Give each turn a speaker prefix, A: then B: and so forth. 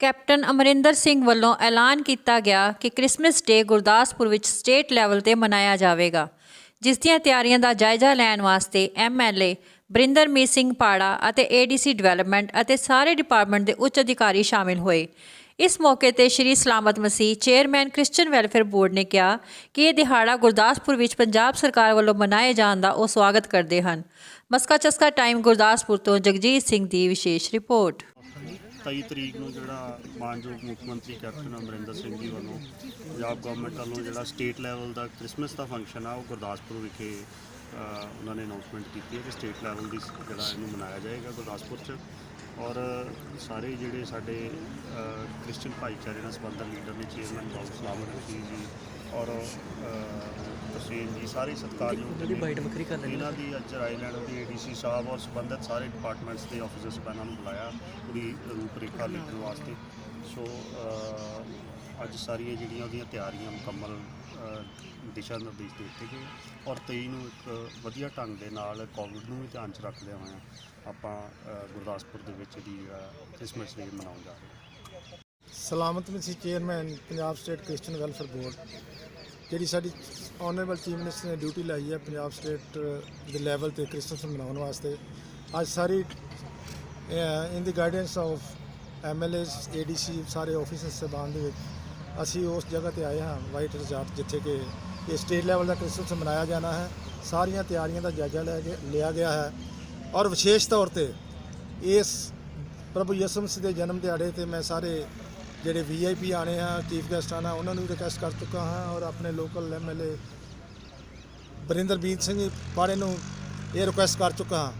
A: Captain Amarinder Singh ਵੱਲੋਂ ਐਲਾਨ ਕੀਤਾ ਗਿਆ ਕਿ ਕ੍ਰਿਸਮਸ ਡੇ ਗੁਰਦਾਸਪੁਰ ਵਿੱਚ ਸਟੇਟ ਲੈਵਲ ਤੇ ਮਨਾਇਆ ਜਾਵੇਗਾ, ਜਿਸ ਦੀਆਂ ਤਿਆਰੀਆਂ ਦਾ ਜਾਇਜ਼ਾ ਲੈਣ ਵਾਸਤੇ ਐਮਐਲਏ ਬਰਿੰਦਰਮੀਤ ਸਿੰਘ ਪਾੜਾ ਅਤੇ ਏਡੀਸੀ ਡਿਵੈਲਪਮੈਂਟ ਅਤੇ ਸਾਰੇ ਡਿਪਾਰਟਮੈਂਟ ਦੇ ਉੱਚ ਅਧਿਕਾਰੀ ਸ਼ਾਮਿਲ ਹੋਏ। ਇਸ ਮੌਕੇ ਤੇ Shri Salamat Masih chairman Christian welfare board ਨੇ ਕਿਹਾ ਕਿ ਇਹ ਦਿਹਾੜਾ ਗੁਰਦਾਸਪੁਰ ਵਿੱਚ ਪੰਜਾਬ ਸਰਕਾਰ ਵੱਲੋਂ ਮਨਾਏ ਜਾਣ ਦਾ ਉਹ ਸਵਾਗਤ ਕਰਦੇ ਹਨ। ਮਸਕਾ ਚਸਕਾ ਟਾਈਮ ਗੁਰਦਾਸਪੁਰ ਤੋਂ ਜਗਜੀਤ ਸਿੰਘ ਦੀ ਵਿਸ਼ੇਸ਼ ਰਿਪੋਰਟ।
B: 23 ਤਰੀਕ ਨੂੰ ਜਿਹੜਾ ਮਾਨਯੋਗ ਮੁੱਖ ਮੰਤਰੀ ਕੈਪਟਨ ਅਮਰਿੰਦਰ ਸਿੰਘ ਜੀ ਵੱਲੋਂ ਪੰਜਾਬ ਗਵਰਨਮੈਂਟ ਵੱਲੋਂ ਜਿਹੜਾ ਸਟੇਟ ਲੈਵਲ ਦਾ ਕ੍ਰਿਸਮਸ ਦਾ ਫੰਕਸ਼ਨ ਆ, ਉਹ ਗੁਰਦਾਸਪੁਰ ਵਿਖੇ ਉਹਨਾਂ ਨੇ ਅਨਾਉਂਸਮੈਂਟ ਕੀਤੀ ਹੈ ਕਿ ਸਟੇਟ ਲੈਵਲ ਦੀ ਜਿਹੜਾ ਇਹਨੂੰ ਮਨਾਇਆ ਜਾਏਗਾ ਗੁਰਦਾਸਪੁਰ 'ਚ। ਔਰ ਸਾਰੇ ਜਿਹੜੇ ਸਾਡੇ ਕ੍ਰਿਸਚੀਅਨ ਭਾਈਚਾਰੇ ਨਾਲ ਸੰਬੰਧਿਤ ਲੀਡਰ ਨੇ ਚੇਅਰਮੈਨ ਬਾਬੂ ਸਲਾਮਤ ਰਸ਼ੀਦ ਜੀ ਔਰ ਤਸੀਮ ਜੀ ਸਾਰੇ ਸਤਿਕਾਰਯੋਗ
C: ਜਿਹੜੀ ਬਾਈਟ ਵੱਖਰੀ ਕਰ ਲੈਣੀ
B: ਇਹਨਾਂ ਦੀ ਅੱਜ ਆਈਲੈਂਡ ਦੀ ਏਡੀਸੀ ਸਾਹਿਬ ਔਰ ਸੰਬੰਧਿਤ ਸਾਰੇ ਡਿਪਾਰਟਮੈਂਟਸ ਦੇ ਆਫੀਸਰਸ ਇਹਨਾਂ ਨੂੰ ਬੁਲਾਇਆ ਪੂਰੀ ਰੂਪਰੇਖਾ ਲਿਖਣ ਵਾਸਤੇ। ਸੋ ਅੱਜ ਸਾਰੀਆਂ ਜਿਹੜੀਆਂ ਉਹਦੀਆਂ ਤਿਆਰੀਆਂ ਮੁਕੰਮਲ ਦਿਸ਼ਾ ਨਿਰਦੇਸ਼ ਦੇ ਦਿੱਤੇ ਗਏ। ਔਰ 23 ਨੂੰ ਇੱਕ ਵਧੀਆ ਢੰਗ ਦੇ ਨਾਲ ਕੋਵਿਡ ਨੂੰ ਵੀ ਧਿਆਨ 'ਚ ਰੱਖਦੇ ਹੋਏ ਆਪਾਂ ਗੁਰਦਾਸਪੁਰ ਦੇ ਵਿੱਚ ਦੀ ਕ੍ਰਿਸਮਸ ਡੇ ਮਨਾਉਣ ਜਾ ਰਹੇ ਹਾਂ।
D: Salamat Masih chairman Punjab state Christian welfare board ਜਿਹੜੀ ਸਾਡੀ ਆਨਰੇਬਲ ਚੀਫ ਮਿਨਿਸਟਰ ਨੇ ਡਿਊਟੀ ਲਾਈ ਹੈ ਪੰਜਾਬ ਸਟੇਟ ਦੇ ਲੈਵਲ ਤੇ ਕ੍ਰਿਸਮਸ ਮਨਾਉਣ ਵਾਸਤੇ। ਅੱਜ ਸਾਰੀ in the guidance of MLAs ADC ਸਾਰੇ ਆਫਿਸਰਸ ਸਹਿਬਾਨ ਦੇ ਵਿੱਚ ਅਸੀਂ ਉਸ ਜਗ੍ਹਾ ਤੇ ਆਏ ਹਾਂ ਵਾਈਟ ਰਿਜ਼ਾਰਟ ਜਿੱਥੇ ਕਿ ਇਹ ਸਟੇਟ ਲੈਵਲ ਦਾ ਕ੍ਰਿਸਮਸ ਮਨਾਇਆ ਜਾਣਾ ਹੈ। ਸਾਰੀਆਂ ਤਿਆਰੀਆਂ ਦਾ ਜਾਇਜ਼ਾ ਲੈ ਗਿਆ- ਲਿਆ ਗਿਆ ਹੈ। ਔਰ ਵਿਸ਼ੇਸ਼ ਤੌਰ ਤੇ ਇਸ ਪ੍ਰਭੂ ਯਿਸੂ ਮਸੀਹ ਦੇ ਜਨਮ ਦਿਹਾੜੇ ਤੇ ਮੈਂ ਸਾਰੇ ਜਿਹੜੇ ਵੀਆਈਪੀ ਆਣੇ ਆ ਚੀਫ ਗੈਸਟ ਆਣਾ ਉਹਨਾਂ ਨੂੰ ਰਿਕਵੈਸਟ ਕਰ ਚੁੱਕਾ ਹਾਂ ਔਰ ਆਪਣੇ ਲੋਕਲ ਐਮਐਲਏ ਬਰਿੰਦਰਬੀਰ ਸਿੰਘ ਪਾੜੇ ਨੂੰ ਇਹ ਰਿਕੁਐਸਟ ਕਰ ਚੁੱਕਾ ਹਾਂ।